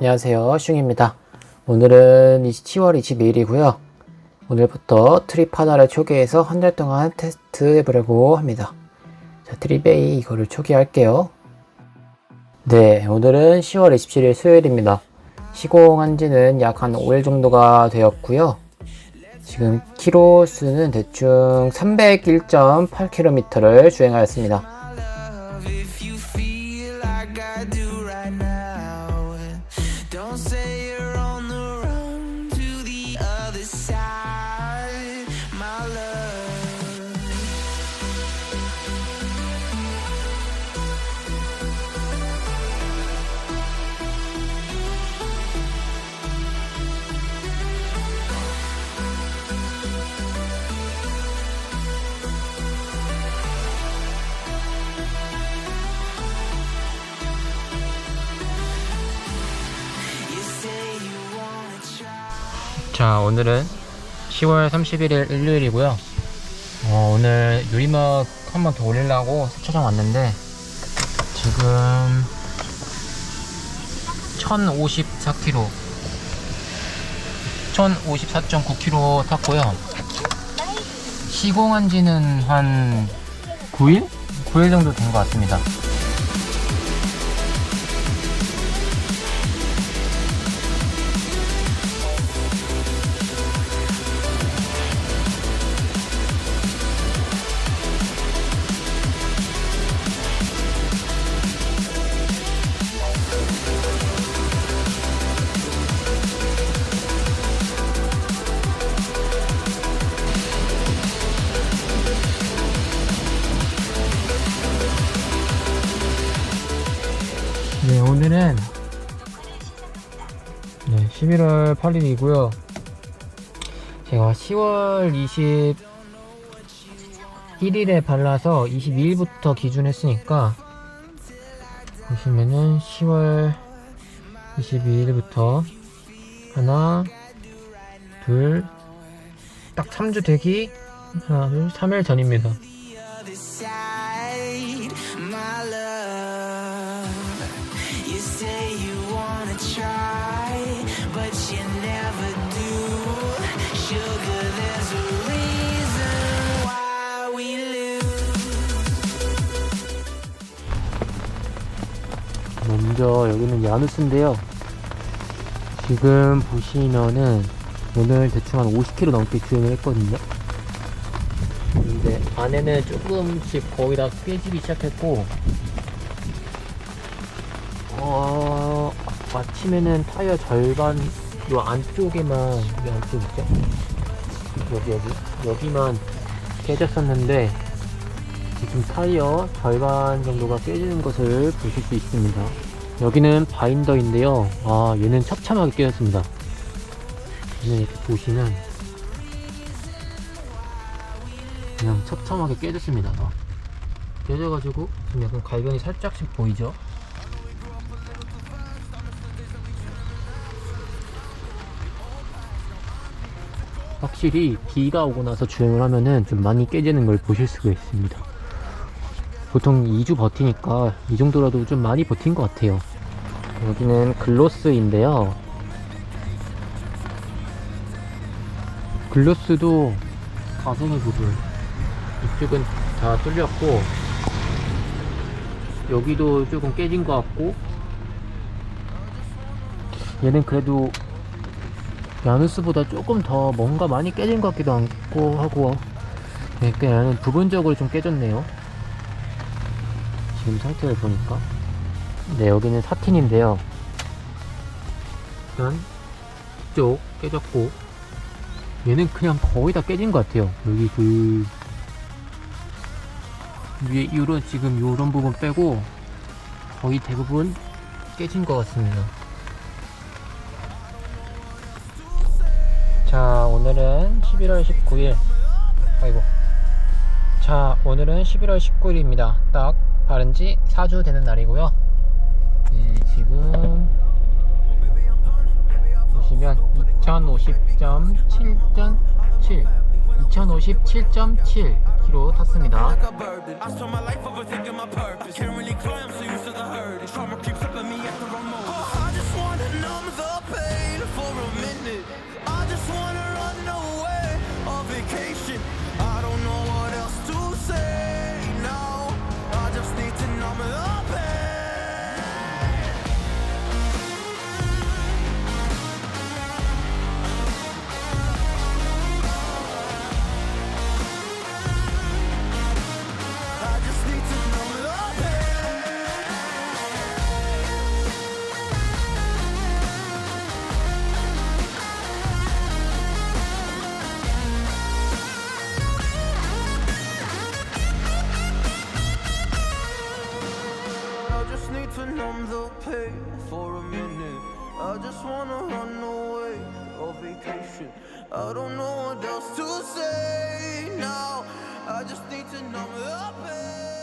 안녕하세요. 슝입니다. 오늘은 10월 22일이고요. 오늘부터 트립 하나를 초기해서 한 달 동안 테스트 해보려고 합니다. 자 트립A 이거를 초기할게요. 네 오늘은 10월 27일 수요일입니다. 시공한 지는 약 한 5일 정도가 되었고요. 지금 키로 수는 대충 301.8km를 주행하였습니다 like I do right now. 자 오늘은 10월 31일 일요일이고요. 어, 오늘 유리막 한 번 더 올리려고 세차장 왔는데 지금 1054km 1054.9km 탔고요. 시공한 지는 한 9일? 9일 정도 된 것 같습니다 오늘은 네, 11월 8일이고요. 제가 10월 21일에 발라서 22일부터 기준했으니까 보시면은 10월 22일부터 하나, 둘, 딱 3주 되기 하나, 둘, 3일 전입니다. 먼저 여기는 야누스인데요. 지금 보시면은 오늘 대충 한 50km 넘게 주행을 했거든요. 근데 안에는 조금씩 거의 다 깨지기 시작했고, 어, 아침에는 타이어 절반, 요 안쪽에만, 여기 안쪽 있죠? 여기, 여기, 여기만 깨졌었는데, 지금 타이어 절반 정도가 깨지는 것을 보실 수 있습니다. 여기는 바인더인데요. 아, 얘는 처참하게 깨졌습니다. 얘는 이렇게 보시면 그냥 처참하게 깨졌습니다. 아, 깨져가지고 지금 약간 갈변이 살짝씩 보이죠? 확실히 비가 오고 나서 주행을 하면은 좀 많이 깨지는 걸 보실 수가 있습니다. 보통 2주 버티니까 이 정도라도 좀 많이 버틴 것 같아요. 여기는 글로스인데요. 글로스도 가성의 부분. 이쪽은 다 뚫렸고, 여기도 조금 깨진 것 같고, 얘는 그래도 야누스보다 조금 더 뭔가 많이 깨진 것 같기도 하고, 네, 얘는 부분적으로 좀 깨졌네요. 지금 상태를 보니까. 네 여기는 사틴인데요. 일단 이쪽 깨졌고 얘는 그냥 거의 다 깨진 것 같아요. 여기 그 위에 이런 지금 요런 부분 빼고 거의 대부분 깨진 것 같습니다. 자 오늘은 11월 19일. 아이고. 자 오늘은 11월 19일입니다. 딱 바른 지 4주 되는 날이고요. 네, 지금 보시면 2050.7.7 2057.7km 탔습니다. wanna run away on vacation. I don't know what else to say now. I just need to numb the pain.